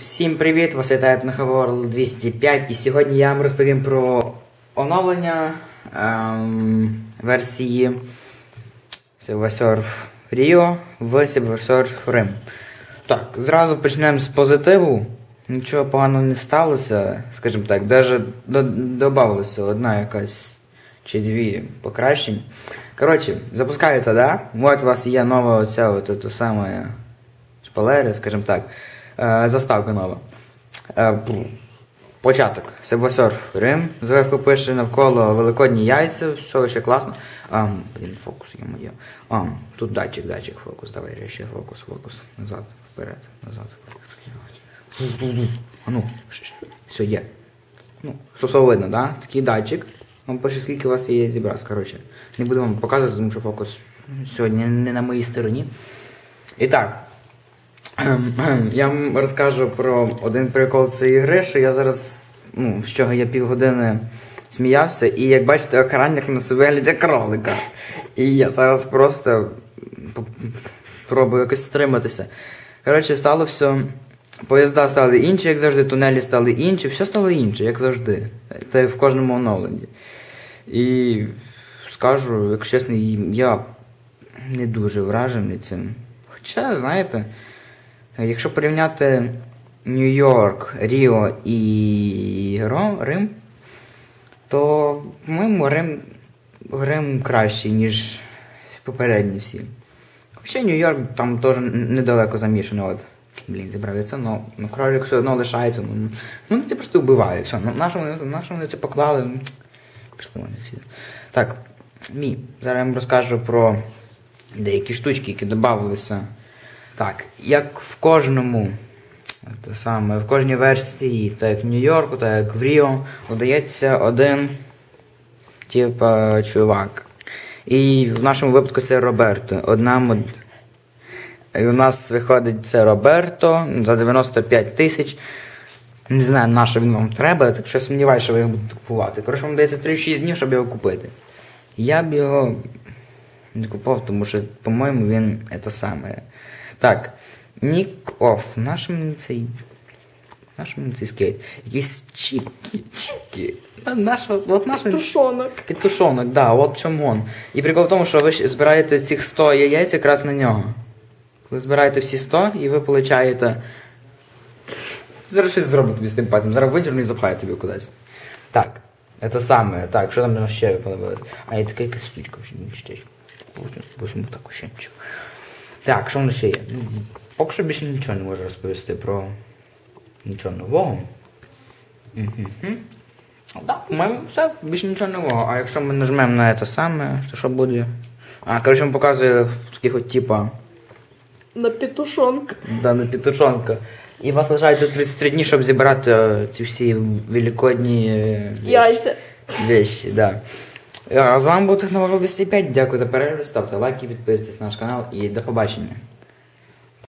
Всім привіт! Вас вітає World 205 і сьогодні я вам розповім про оновлення ем, версії Silver Surf Rio в Silver Surf Rim. Так, зразу почнемо з позитиву. Нічого поганого не сталося, скажімо так, навіть додавалося одна якась чи дві покращень. Коротше, запускається, да? От у вас є нова оця от, от, саме шпалери, скажімо так. Е, заставка нова. Е, початок. Себасерф Рим. Зверху пише навколо великодні яйця, все ще класно. Блін, фокус є моє. А, тут датчик, датчик, фокус. Давай ще фокус, фокус. Назад, вперед, назад. А ну, все є. Ну, все видно, да? Такий датчик. Вам пише, скільки у вас є зібраз. Коротше, не буду вам показувати, тому що фокус сьогодні не на моїй стороні. І так. Я вам розкажу про один прикол цієї гри, що я зараз, ну, з чого я півгодини сміявся, і як бачите, охранник на себе вигляді кролика. І я зараз просто пробую якось стриматися. Коротше, стало все. Поїзда стали інші, як завжди, тунелі стали інші, все стало інше, як завжди. Та в кожному оновленні. І скажу, якщо чесно, я не дуже вражений цим. Хоча, знаєте. Якщо порівняти Нью-Йорк, Ріо і Рим, то, по-моєму, Рим, Рим кращий, ніж попередні всі. Хоча Нью-Йорк там теж недалеко замішаний. От. Блін, зібрав я це, ну, ну кролик все одно лишається. Ну, ну це просто вбиває. Все. Ну, на що вони, на що вони це поклали? Ну, пішли вони всі. Так, мій. Зараз я вам розкажу про деякі штучки, які додавалися. Так, як в кожному, те саме, в кожній версії, так як в Нью-Йорку, так як в Ріо, додається один типа чувак. І в нашому випадку це Роберто. Одна мод... І у нас виходить це Роберто за 95 тисяч. Не знаю, на що він вам треба, так що сумніваюся, що ви його будете купувати. Коротше, вам дається 3-6 днів, щоб його купити. Я б його не купував, тому що, по-моєму, він це саме. Так, Нік Оф. Наш мені цей. Наш цей скейт. Якісь чіки, чіки. Наш, от наш Петушонок. Петушонок, да, от чому он. І прикол в тому, що ви збираєте цих 100 яєць якраз на нього. Ви збираєте всі 100 і ви получаєте. Зараз щось зробить тобі з тим пальцем. Зараз видірну і запхаю тобі кудись. Так. Це саме. Так, що там ще подивилось? А є така якась штучка, не читаєш. Таку ще нічого. Так, що в нас ще є? Ну, поки що більше нічого не можу розповісти про нічого нового. Угу. Так, по-моєму, все, більше нічого нового. А якщо ми нажмемо на це саме, то що буде? А, коротше, він показує таких от типа. На петушонка. Да, на петушонка. І у вас лишається 33 дні, щоб зібрати е, ці всі великодні е, яйця. Вещі, да. А з вами був Техноворld 205. Дякую за перегляд. Ставте лайки, підписуйтесь на наш канал і до побачення.